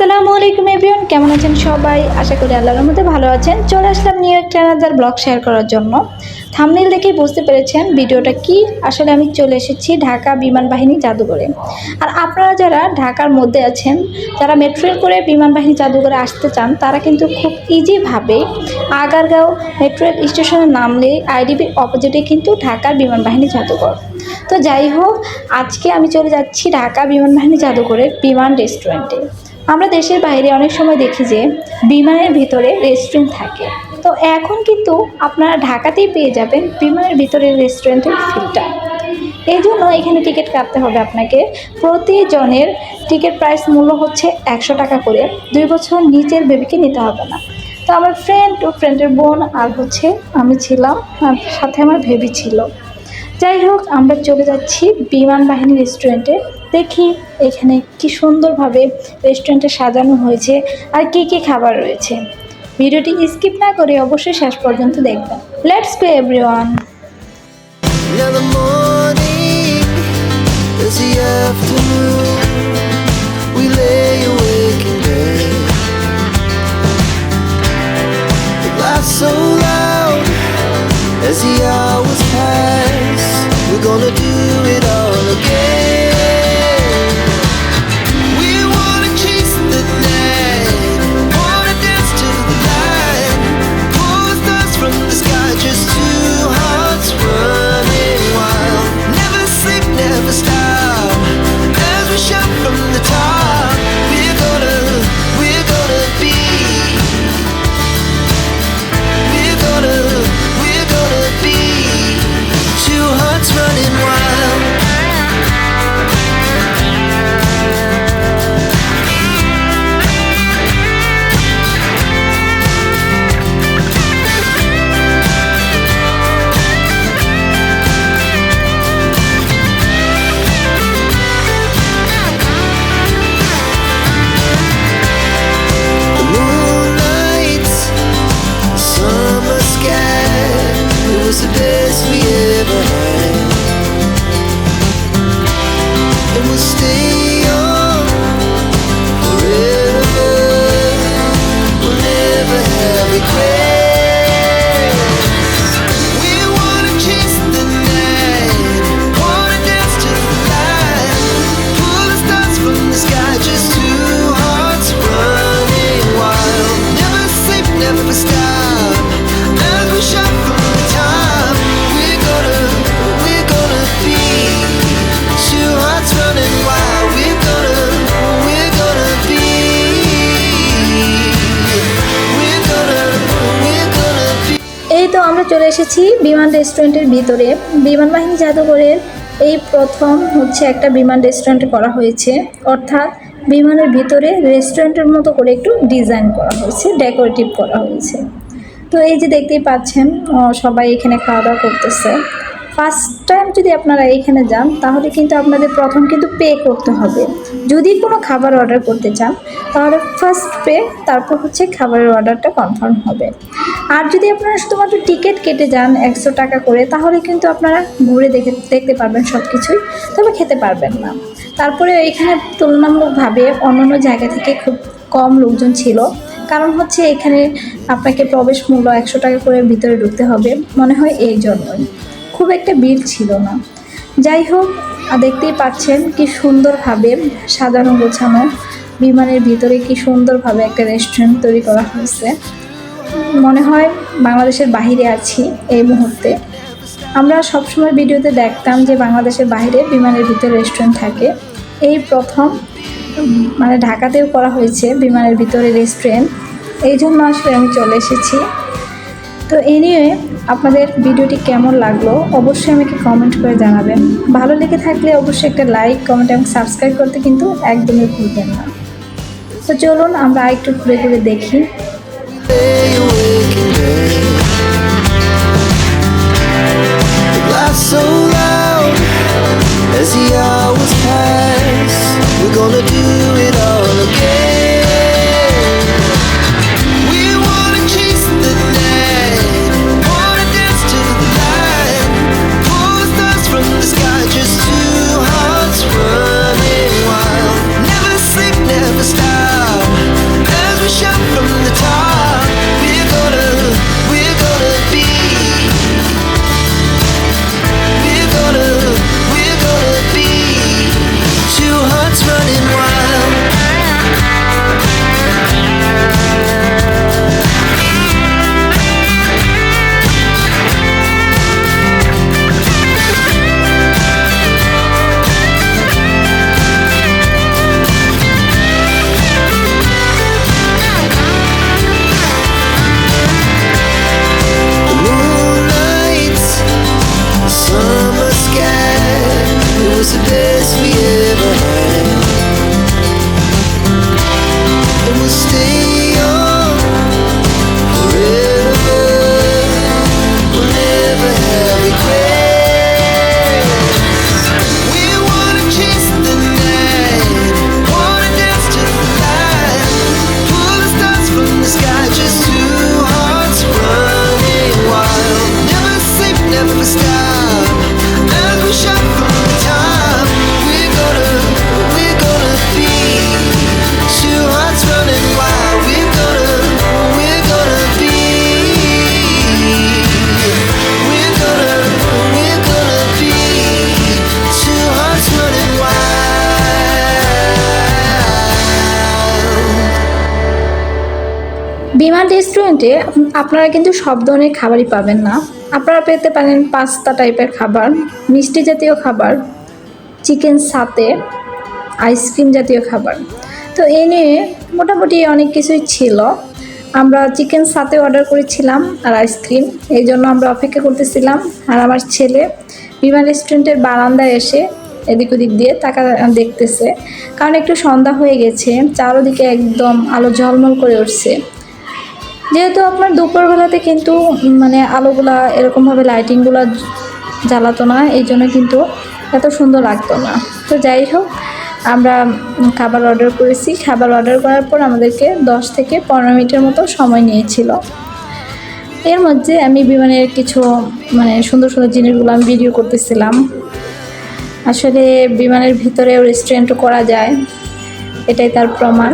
আসসালামু আলাইকুম এভরিওয়ান, কেমন আছেন সবাই? আশা করি আল্লাহর মধ্যে ভালো আছেন। চলে আসলাম নিউ একটা আনাদার ব্লগ শেয়ার করার জন্য। থামনেল দেখেই বুঝতে পেরেছেন ভিডিওটা কি। আসলে আমি চলে এসেছি ঢাকা বিমান বাহিনী জাদুঘরে। আর আপনারা যারা ঢাকার মধ্যে আছেন, যারা মেট্রো রেল করে বিমান বাহিনী জাদুঘরে আসতে চান, তারা কিন্তু খুব ইজিভাবে আগারগাঁও মেট্রো রেল স্টেশনে নামলে আইডিবির অপোজিটে কিন্তু ঢাকার বিমান বাহিনী জাদুঘর। তো যাই হোক, আজকে আমি চলে যাচ্ছি ঢাকা বিমান বাহিনী জাদুঘরের বিমান রেস্টুরেন্টে আমরা দেশের বাইরে অনেক সময় দেখি যে বিমানের ভিতরে রেস্টুরেন্ট থাকে। তো এখন কিন্তু আপনারা ঢাকাতেই পেয়ে যাবেন বিমানের ভিতরে রেস্টুরেন্টের ফিলটা এই জন্য এখানে টিকিট কাটতে হবে আপনাকে। প্রতিজনের টিকিট প্রাইস মূল্য হচ্ছে একশো টাকা করে। দুই বছর নিচের বেবিকে নিতে হবে না। তো আমার ফ্রেন্ড ও ফ্রেন্ডের বোন আর হচ্ছে আমি ছিলাম, আর সাথে আমার ভেবি ছিল। যাই হোক, আমরা চলে যাচ্ছি বিমান বাহিনী রেস্টুরেন্টে দেখি এখানে কি সুন্দরভাবে রেস্টুরেন্টে সাজানো হয়েছে আর কি কি খাবার রয়েছে ভিডিওটি স্কিপ না করে অবশ্যই শেষ পর্যন্ত দেখবেন let's go everyone the morning is the afternoon. চলে এসেছি বিমান রেস্টুরেন্টের ভিতরে। বিমান বাহিনী জাদুঘরের এই প্রথম হচ্ছে একটা বিমান রেস্টুরেন্ট করা হয়েছে। অর্থাৎ বিমানের ভিতরে রেস্টুরেন্টের মতো করে একটু ডিজাইন করা হয়েছে, ডেকোরেটিভ করা হয়েছে। তো এই যে দেখতেই পাচ্ছেন সবাই এখানে খাওয়া দাওয়া করতেছে। ফার্স্ট টাইম যদি আপনারা এইখানে যান, তাহলে কিন্তু আপনাদের প্রথম কিন্তু পে করতে হবে। যদি কোনো খাবার অর্ডার করতে চান, তাহলে ফার্স্ট পে তারপর হচ্ছে খাবারের অর্ডারটা কনফার্ম হবে। আর যদি আপনারা শুধুমাত্র টিকিট কেটে যান একশো টাকা করে, তাহলে কিন্তু আপনারা ঘুরে দেখে, দেখতে পারবেন সব কিছুই তবে খেতে পারবেন না। তারপরে এখানে তুলনামূলকভাবে অন্যান্য জায়গা থেকে খুব কম লোকজন ছিল। কারণ হচ্ছে এখানে আপনাকে প্রবেশ মূল্য একশো টাকা করে ভিতরে ঢুকতে হবে। মনে হয় এই জন্যই। খুব একটা ভিড় ছিল না। যাই হোক দেখতেই পাচ্ছেন কি সুন্দরভাবে সাজানো গোছানো বিমানের ভিতরে কি সুন্দরভাবে একটা রেস্টুরেন্ট তৈরি করা হয়েছে। মনে হয় বাংলাদেশের বাইরে আছি এই মুহূর্তে। আমরা সবসময় ভিডিওতে দেখতাম যে বাংলাদেশের বাইরে বিমানের ভিতরে রেস্টুরেন্ট থাকে। এই প্রথম মানে ঢাকাতেও করা হয়েছে বিমানের ভিতরে রেস্টুরেন্ট এই জন্য আসলে আমি চলে এসেছি। তো এনিওয়ে আপনাদের ভিডিওটি কেমন লাগল অবশ্যই আমাকে কমেন্ট করে জানাবেন। ভালো লেগে থাকলে অবশ্যই একটা লাইক কমেন্ট এবং সাবস্ক্রাইব করতে কিন্তু একদমই ভুলবেন না। তো চলুন আমরা আরেকটু ঘুরে ঘুরে দেখি। রেস্টুরেন্টে আপনারা কিন্তু সব ধরনের খাবারই পাবেন না। আপনারা পেতে পারেন পাস্তা টাইপের খাবার, মিষ্টি জাতীয় খাবার চিকেন সাতে আইসক্রিম জাতীয় খাবার। তো এই নিয়ে মোটামুটি অনেক কিছুই ছিল। আমরা চিকেন সাথে অর্ডার করেছিলাম আর আইসক্রিম এই জন্য আমরা অপেক্ষা করতেছিলাম। আর আমার ছেলে বিমান রেস্টুরেন্টের বারান্দায় এসে এদিক ওদিক দিয়ে তাকা দেখতেছে। কারণ একটু সন্ধ্যা হয়ে গেছে, চারোদিকে একদম আলো ঝলমল করে উঠছে। যেহেতু আপনার দুপুরবেলাতে কিন্তু মানে আলোগুলা এরকমভাবে লাইটিংগুলো জ্বালাতো না, এই জন্য কিন্তু এত সুন্দর লাগতো না। তো যাই হোক, আমরা খাবার অর্ডার করেছি। খাবার অর্ডার করার পর আমাদেরকে দশ থেকে পনেরো মিনিটের মতো সময় নিয়েছিল। এর মধ্যে আমি বিমানের কিছু মানে সুন্দর সুন্দর জিনিসগুলো আমি ভিডিও করতেছিলাম। আসলে বিমানের ভিতরেও রেস্টুরেন্টও করা যায়, এটাই তার প্রমাণ।